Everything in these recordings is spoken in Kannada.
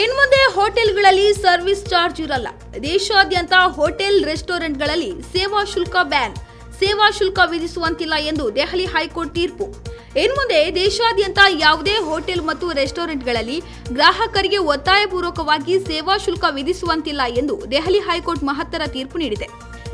ಇನ್ಮುಂದೆ ಹೋಟೆಲ್ಗಳಲ್ಲಿ ಸರ್ವಿಸ್ ಚಾರ್ಜ್ ಇರಲ್ಲ. ದೇಶಾದ್ಯಂತ ಹೋಟೆಲ್ ರೆಸ್ಟೋರೆಂಟ್ಗಳಲ್ಲಿ ಸೇವಾ ಶುಲ್ಕ ಬ್ಯಾನ್. ಸೇವಾ ಶುಲ್ಕ ವಿಧಿಸುವಂತಿಲ್ಲ ಎಂದು ದೆಹಲಿ ಹೈಕೋರ್ಟ್ ತೀರ್ಪು. ಇನ್ಮುಂದೆ ದೇಶಾದ್ಯಂತ ಯಾವುದೇ ಹೋಟೆಲ್ ಮತ್ತು ರೆಸ್ಟೋರೆಂಟ್ಗಳಲ್ಲಿ ಗ್ರಾಹಕರಿಗೆ ಒತ್ತಾಯಪೂರ್ವಕವಾಗಿ ಸೇವಾ ಶುಲ್ಕ ವಿಧಿಸುವಂತಿಲ್ಲ ಎಂದು ದೆಹಲಿ ಹೈಕೋರ್ಟ್ ಮಹತ್ತರ ತೀರ್ಪು ನೀಡಿದೆ.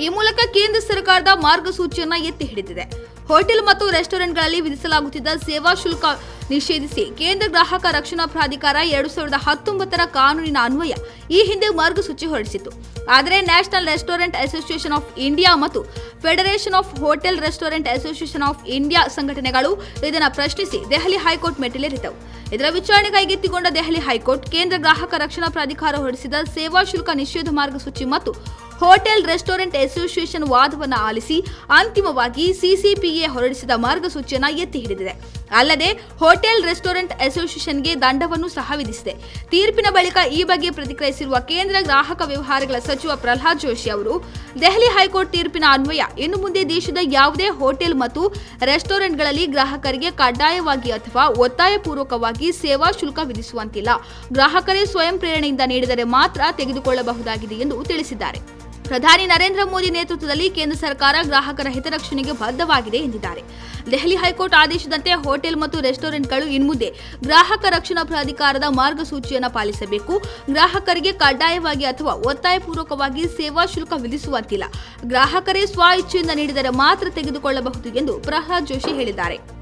ಈ ಮೂಲಕ ಕೇಂದ್ರ ಸರ್ಕಾರದ ಮಾರ್ಗಸೂಚಿಯನ್ನು ಎತ್ತಿ ಹಿಡಿದಿದೆ. ಹೋಟೆಲ್ ಮತ್ತು ರೆಸ್ಟೋರೆಂಟ್ಗಳಲ್ಲಿ ವಿಧಿಸಲಾಗುತ್ತಿದ್ದ ಸೇವಾ ಶುಲ್ಕ ನಿಷೇಧಿಸಿ ಕೇಂದ್ರ ಗ್ರಾಹಕ ರಕ್ಷಣಾ ಪ್ರಾಧಿಕಾರ ಎರಡು ಸಾವಿರದ ಹತ್ತೊಂಬತ್ತರ ಕಾನೂನಿನ ಅನ್ವಯ ಈ ಹಿಂದೆ ಮಾರ್ಗಸೂಚಿ ಹೊರಡಿಸಿತ್ತು. ಆದರೆ national restaurant association of India ಮತ್ತು federation of hotel restaurant association of India ಸಂಘಟನೆಗಳು ಇದನ್ನು ಪ್ರಶ್ನಿಸಿ ದೆಹಲಿ ಹೈಕೋರ್ಟ್ ಮೆಟ್ಟಿಲೇರಿದ್ದವು. ಇದರ ವಿಚಾರಣೆ ಕೈಗೆತ್ತಿಕೊಂಡ ದೆಹಲಿ ಹೈಕೋರ್ಟ್ ಕೇಂದ್ರ ಗ್ರಾಹಕ ರಕ್ಷಣಾ ಪ್ರಾಧಿಕಾರ ಹೊರಡಿಸಿದ ಸೇವಾ ಶುಲ್ಕ ನಿಷೇಧ ಮಾರ್ಗಸೂಚಿ ಮತ್ತು ಹೋಟೆಲ್ ರೆಸ್ಟೋರೆಂಟ್ ಅಸೋಸಿಯೇಷನ್ ವಾದವನ್ನು ಆಲಿಸಿ ಅಂತಿಮವಾಗಿ ಸಿಸಿಪಿಎ ಹೊರಡಿಸಿದ ಮಾರ್ಗಸೂಚಿಯನ್ನು ಎತ್ತಿ ಹಿಡಿದಿದೆ. ಅಲ್ಲದೆ ಹೋಟೆಲ್ ರೆಸ್ಟೋರೆಂಟ್ ಅಸೋಸಿಯೇಷನ್ಗೆ ದಂಡವನ್ನು ಸಹ ವಿಧಿಸಿದೆ. ತೀರ್ಪಿನ ಬಳಿಕ ಈ ಬಗ್ಗೆ ಪ್ರತಿಕ್ರಿಯಿಸಿರುವ ಕೇಂದ್ರ ಗ್ರಾಹಕ ವ್ಯವಹಾರಗಳ ಸಚಿವ ಪ್ರಹ್ಲಾದ್ ಜೋಶಿ ಅವರು, ದೆಹಲಿ ಹೈಕೋರ್ಟ್ ತೀರ್ಪಿನ ಅನ್ವಯ ಇನ್ನು ಮುಂದೆ ದೇಶದ ಯಾವುದೇ ಹೋಟೆಲ್ ಮತ್ತು ರೆಸ್ಟೋರೆಂಟ್ಗಳಲ್ಲಿ ಗ್ರಾಹಕರಿಗೆ ಕಡ್ಡಾಯವಾಗಿ ಅಥವಾ ಒತ್ತಾಯಪೂರ್ವಕವಾಗಿ ಸೇವಾ ಶುಲ್ಕ ವಿಧಿಸುವಂತಿಲ್ಲ. ಗ್ರಾಹಕರೇ ಸ್ವಯಂ ಪ್ರೇರಣೆಯಿಂದ ನೀಡಿದರೆ ಮಾತ್ರ ತೆಗೆದುಕೊಳ್ಳಬಹುದಾಗಿದೆ ಎಂದು ತಿಳಿಸಿದ್ದಾರೆ. ಪ್ರಧಾನಿ ನರೇಂದ್ರ ಮೋದಿ ನೇತೃತ್ವದಲ್ಲಿ ಕೇಂದ್ರ ಸರ್ಕಾರ ಗ್ರಾಹಕರ ಹಿತರಕ್ಷಣೆಗೆ ಬದ್ಧವಾಗಿದೆ ಎಂದಿದ್ದಾರೆ. ದೆಹಲಿ ಹೈಕೋರ್ಟ್ ಆದೇಶದಂತೆ ಹೋಟೆಲ್ ಮತ್ತು ರೆಸ್ಟೋರೆಂಟ್ಗಳು ಇನ್ಮುಂದೆ ಗ್ರಾಹಕ ರಕ್ಷಣಾ ಪ್ರಾಧಿಕಾರದ ಮಾರ್ಗಸೂಚಿಯನ್ನು ಪಾಲಿಸಬೇಕು. ಗ್ರಾಹಕರಿಗೆ ಕಡ್ಡಾಯವಾಗಿ ಅಥವಾ ಒತ್ತಾಯಪೂರ್ವಕವಾಗಿ ಸೇವಾ ಶುಲ್ಕ ವಿಧಿಸುವಂತಿಲ್ಲ. ಗ್ರಾಹಕರೇ ಸ್ವ ಇಚ್ಛೆಯಿಂದ ನೀಡಿದರೆ ಮಾತ್ರ ತೆಗೆದುಕೊಳ್ಳಬಹುದು ಎಂದು ಪ್ರಹ್ಲಾದ್ ಜೋಶಿ ಹೇಳಿದ್ದಾರೆ.